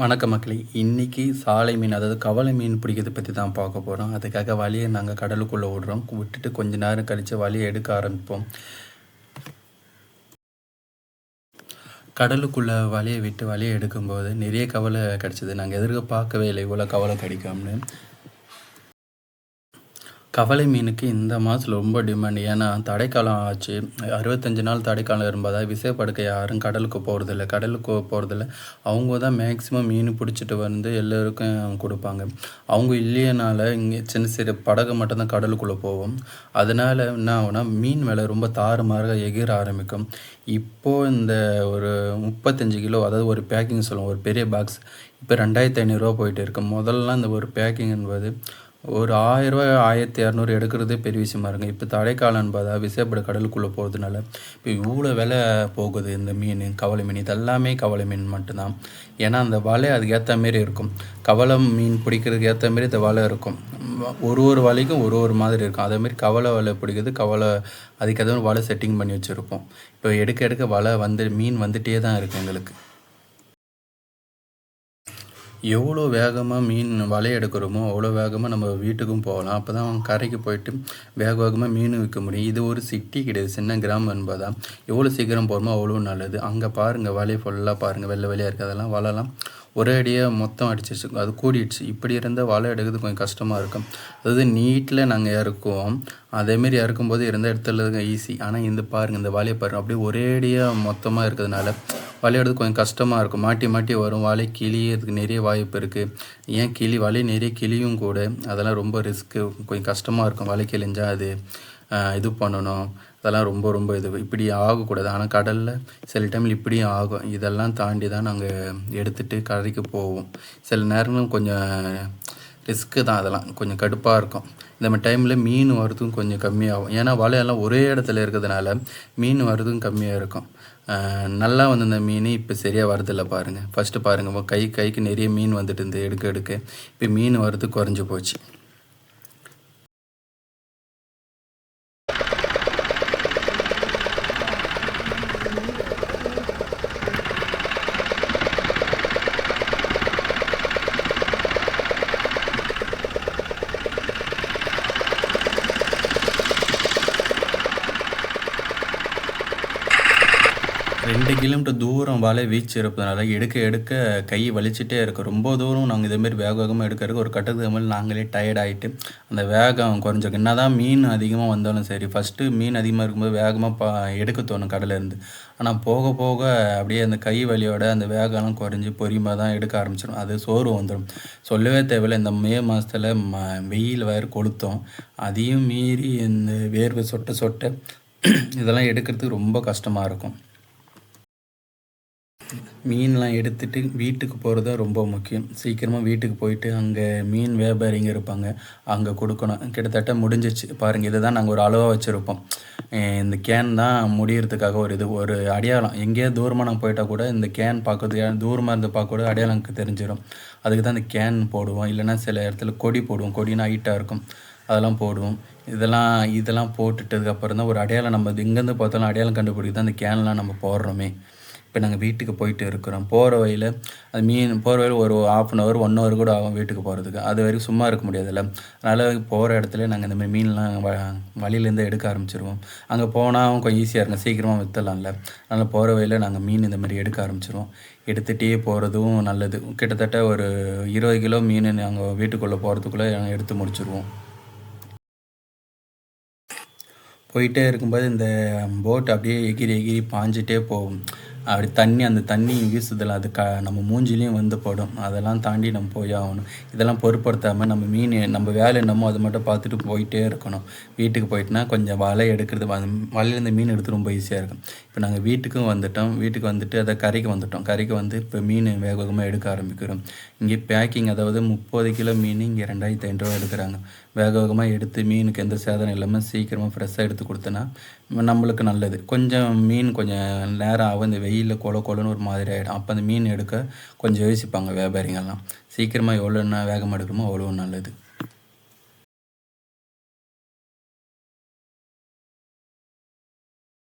வணக்கம் மக்களே. இன்றைக்கி சாலை மீன் அதாவது கவலை மீன் பிடிக்கிறத பற்றி தான் பார்க்க போகிறோம் அதுக்காக வலையை நாங்கள் கடலுக்குள்ளே விடுறோம் விட்டுட்டு கொஞ்ச நேரம் கழித்து வலையை எடுக்க ஆரம்பிப்போம். கடலுக்குள்ளே வலையை விட்டு வலையை எடுக்கும்போது நிறைய கவலை கிடச்சிது. நாங்கள் எதிர்க்க பார்க்கவே இல்லை. இவ்வளோ கவலை கிடைக்கும்னு கவலை மீனுக்கு இந்த மாதம் ரொம்ப டிமாண்ட் ஏன்னா தடைக்காலம் ஆச்சு. அறுபத்தஞ்சு நாள் தடைக்காலம் இருப்பதால் விசைப்படுக்க யாரும் கடலுக்கு போகிறதில்ல கடலுக்கு போகிறதில்ல அவங்க தான் மேக்ஸிமம் மீன் பிடிச்சிட்டு வந்து எல்லோருக்கும் கொடுப்பாங்க. அவங்க இல்லையனால இங்கே சின்ன சிறு படகு மட்டும்தான் கடலுக்குள்ளே போவோம் அதனால் என்ன ஆகுனா மீன் விலை ரொம்ப தாறுமாறாக எகிர ஆரம்பிக்கும். இப்போது இந்த ஒரு முப்பத்தஞ்சு கிலோ அதாவது ஒரு பேக்கிங் சொல்லுவோம் ஒரு பெரிய பாக்ஸ் இப்போ ரெண்டாயிரத்தி ஐநூறுரூவா போயிட்டு இருக்கு. முதல்லாம் இந்த ஒரு பேக்கிங் என்பது ஒரு ஆயிரரூவா ஆயிரத்தி இரநூறு எடுக்கிறதே பெரிய விஷயமா இருங்க இப்போ தடைக்காலம் என்பதா விசேப்பட கடலுக்குள்ளே போகிறதுனால இப்போ இவ்வளோ விலை போகுது இந்த மீன் கவலை மீன். இதெல்லாமே கவலை மீன் மட்டும்தான். ஏன்னா அந்த வலை அதுக்கு ஏற்ற மாரி இருக்கும். கவலை மீன் பிடிக்கிறதுக்கு ஏற்ற மாரி இந்த வலை இருக்கும். ஒரு ஒரு வலைக்கும் ஒரு ஒரு மாதிரி இருக்கும். அதேமாரி கவலை வலை பிடிக்கிறது கவலை அதுக்கு ஏதாவது வலை செட்டிங் பண்ணி வச்சுருப்போம். இப்போ எடுக்க எடுக்க வலை வந்து மீன் வந்துகிட்டே தான் இருக்குது எங்களுக்கு. எவ்வளோ வேகமாக மீன் வலை எடுக்கிறோமோ அவ்வளோ வேகமாக நம்ம வீட்டுக்கும் போகலாம். அப்போ தான் கரைக்கு போயிட்டு வேக வேகமாக மீன் விற்க முடியும். இது ஒரு சிட்டி கிடையாது. சின்ன கிராமம் என்பதான் எவ்வளோ சீக்கிரம் போகிறோமோ அவ்வளோ நல்லது. அங்கே பாருங்கள் வலையை ஃபுல்லாக பாருங்கள் வெள்ளை வெளியாக இருக்குது அதெல்லாம் வலைலாம் ஒரே அடியாக மொத்தம் அடிச்சிச்சு அது கூடிடுச்சு. இப்படி இருந்தால் வலை எடுக்கிறது கொஞ்சம் கஷ்டமாக இருக்கும். அதாவது நீட்டில் நாங்கள் இறக்குவோம். அதேமாரி இறக்கும்போது இருந்த இடத்துல ஈஸி ஆனால் இந்த பாருங்கள் இந்த வலையை பாருங்கள் அப்படியே ஒரே அடியாக மொத்தமாக இருக்கிறதுனால விளையாடுறது கொஞ்சம் கஷ்டமாக இருக்கும். மாட்டி மாட்டி வரும். வலை கிளியறதுக்கு நிறைய வாய்ப்பு இருக்குது ஏன் கிளி? வலை நிறைய கிளியும் கூட அதெல்லாம் ரொம்ப ரிஸ்க்கு கொஞ்சம் கஷ்டமாக இருக்கும். வலை கிழிஞ்சால் அது இது பண்ணணும். அதெல்லாம் ரொம்ப ரொம்ப இது. இப்படி ஆகக்கூடாது. ஆனால் கடலில் சில டைமில் இப்படியும் ஆகும். இதெல்லாம் தாண்டி தான் நாங்கள் எடுத்துகிட்டு கரைக்கு போவோம். சில நேரங்களும் கொஞ்சம் ரிஸ்க்கு தான் அதெல்லாம். கொஞ்சம் கடுப்பாக இருக்கும். இந்த மாதிரி டைமில் மீன் வரதும் கொஞ்சம் கம்மியாகும். ஏன்னா வலையெல்லாம் ஒரே இடத்துல இருக்கிறதுனால மீன் வரதும் கம்மியாக இருக்கும். நல்லா வந்திருந்த மீன் இப்போ சரியாக வரதில்ல பாருங்கள் ஃபஸ்ட்டு பாருங்கள் கை கைக்கு நிறைய மீன் வந்துட்டு இருந்து எடுக்க எடுக்க. இப்போ மீன் வரது குறைஞ்சி போச்சு. ரெண்டு கிலோமீட்டர் தூரம் வலை வீச்சு இருப்பதுனால எடுக்க எடுக்க கை வலிச்சுட்டே இருக்கும் ரொம்ப தூரம் நாங்கள் இதேமாரி வேக வேகமாக எடுக்கிறதுக்கு ஒரு கட்டத்துக்கு மேலே நாங்களே டயர்ட் ஆகிட்டு அந்த வேகம் குறைஞ்சிருக்கு என்ன தான் மீன் அதிகமாக வந்தாலும் சரி ஃபஸ்ட்டு மீன் அதிகமாக இருக்கும்போது வேகமாக பா எடுக்க தோணும் கடலேருந்து. ஆனால் போக போக அப்படியே அந்த கை வலியோட அந்த வேகம்லாம் குறைஞ்சி பொறியமாக தான் எடுக்க ஆரம்பிச்சிடும். அது சோறு வந்துடும் சொல்லவே தேவையில்லை இந்த மே மாதத்தில் ம வெயில் வயிறு கொளுத்தோம். அதையும் மீறி இந்த வேர்வை சொட்ட சொட்ட இதெல்லாம் எடுக்கிறதுக்கு ரொம்ப கஷ்டமாக இருக்கும். மீன்லாம் எடுத்துகிட்டு வீட்டுக்கு போகிறது தான் ரொம்ப முக்கியம். சீக்கிரமாக வீட்டுக்கு போயிட்டு அங்கே மீன் வியாபாரிங்க இருப்பாங்க. அங்கே கொடுக்கணும். கிட்டத்தட்ட முடிஞ்சிச்சு பாருங்கள் இதை தான் நாங்கள் ஒரு அளவாக வச்சுருப்போம். இந்த கேன் தான் முடியறதுக்காக ஒரு இது ஒரு அடையாளம். எங்கேயோ தூரமாக நாங்கள் போயிட்டால் கூட இந்த கேன் பார்க்கறது தூரமாக இருந்து பார்க்க கூட அடையாளம் தெரிஞ்சிடும் அதுக்கு தான் இந்த கேன் போடுவோம். இல்லைன்னா சில இடத்துல கொடி போடுவோம். கொடினா ஹைட்டாக இருக்கும். அதெல்லாம் போடுவோம். இதெல்லாம் இதெல்லாம் போட்டுட்டதுக்கப்புறம் தான் ஒரு அடையாளம் நம்ம எங்கேருந்து பார்த்தாலும் அடையாளம் கண்டுபிடிக்க தான் அந்த கேன்லாம் நம்ம போடுறோமே. இப்போ நாங்கள் வீட்டுக்கு போயிட்டு இருக்கிறோம். போகிற வழியில் அது மீன் போகிற வழியில் ஒரு half an hour one hour கூட ஆகும் வீட்டுக்கு போகிறதுக்கு அது வரைக்கும் சும்மா இருக்க முடியாதுல்ல. அதனால் போகிற இடத்துல நாங்கள் இந்தமாதிரி மீன்லாம் வ வழியிலேருந்து எடுக்க ஆரம்பிச்சிருவோம். அங்கே போனால் கொஞ்சம் ஈஸியாக இருக்கும். சீக்கிரமாக விற்றுலாம்ல அதனால் போகிற வழியில் நாங்கள் மீன் இந்த மாதிரி எடுக்க ஆரம்பிச்சிருவோம். எடுத்துகிட்டே போகிறதும் நல்லது. கிட்டத்தட்ட ஒரு இருபது கிலோ மீன் நாங்கள் வீட்டுக்குள்ளே போகிறதுக்குள்ளே நாங்கள் எடுத்து முடிச்சிருவோம். போயிட்டே இருக்கும்போது இந்த போட் அப்படியே எகிரி எகிரி பாஞ்சிட்டே போகும். அப்படி தண்ணி அந்த தண்ணி வீசுதில்ல அது க நம்ம மூஞ்சிலையும் வந்து படும். அதெல்லாம் தாண்டி நம்ம போய் ஆகணும். இதெல்லாம் பொருட்படுத்தாமல் நம்ம மீன் நம்ம வேலை என்னமோ அதை மட்டும் பார்த்துட்டு போயிட்டே இருக்கணும். வீட்டுக்கு போயிட்டுனா கொஞ்சம் வலை எடுக்கிறது வலையிலேருந்து மீன் எடுத்து ரொம்ப ஈஸியாக இருக்கும். இப்போ நாங்கள் வீட்டுக்கும் வந்துட்டோம். வீட்டுக்கு வந்துட்டு அதை கரைக்கு வந்துட்டோம். கரைக்கு வந்து இப்போ மீன் வேக வேகமாக எடுக்க ஆரம்பிக்கிறோம். இங்கே பேக்கிங் அதாவது முப்பது கிலோ மீன் இங்கே ரெண்டாயிரத்தி ஐநூறுரூவா எடுக்கிறாங்க. வேக வேகமாக எடுத்து மீனுக்கு எந்த சேதனம் இல்லாமல் சீக்கிரமாக ஃப்ரெஷ்ஷாக எடுத்து கொடுத்தேன்னா நம்மளுக்கு நல்லது. கொஞ்சம் மீன் கொஞ்சம் நேரம் ஆகும். இந்த வெயிலில் கொல கொலன்னு ஒரு மாதிரி ஆகிடும் அப்போ அந்த மீன் எடுக்க கொஞ்சம் யோசிப்பாங்க வியாபாரிங்கள்லாம் சீக்கிரமாக எவ்வளோ வேகமாக எடுக்கணுமோ அவ்வளோ நல்லது.